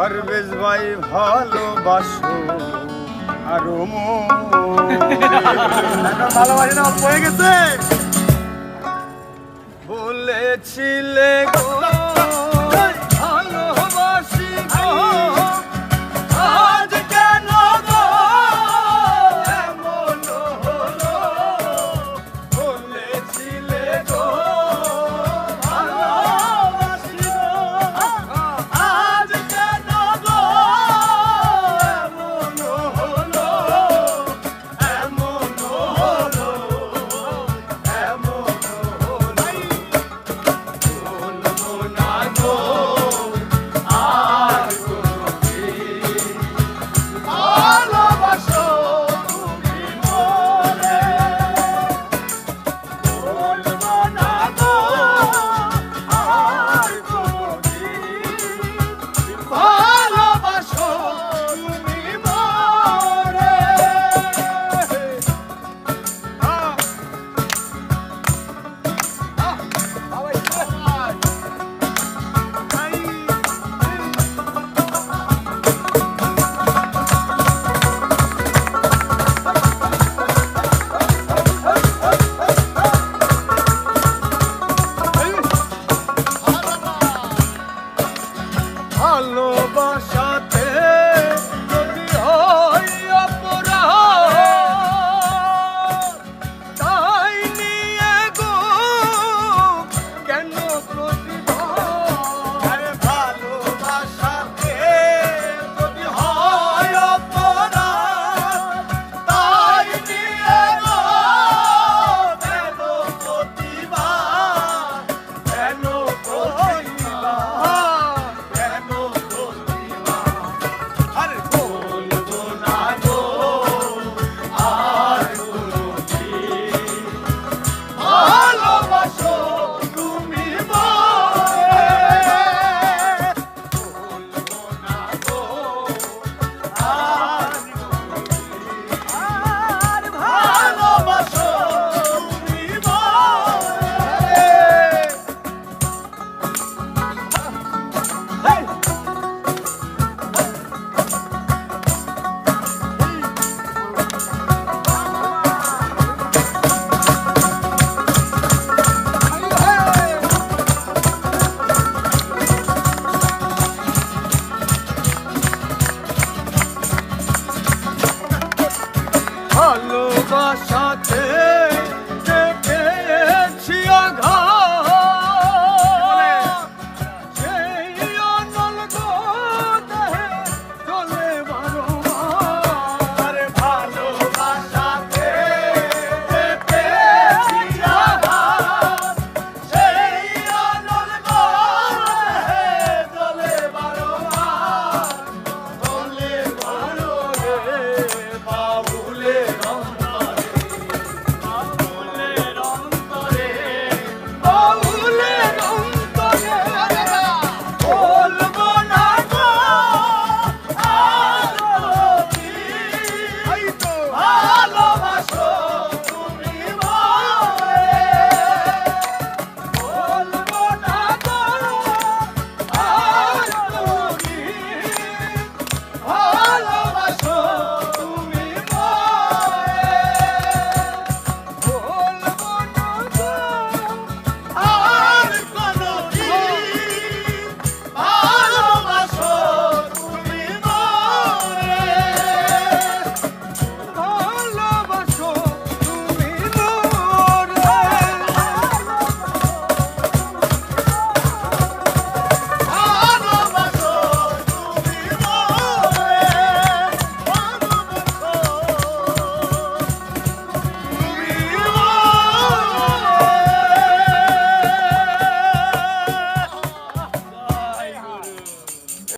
পারভেজ ভাই ভালোবাসো। আর ভালোবাসি না হয়ে গেছে। বলেছিলে গো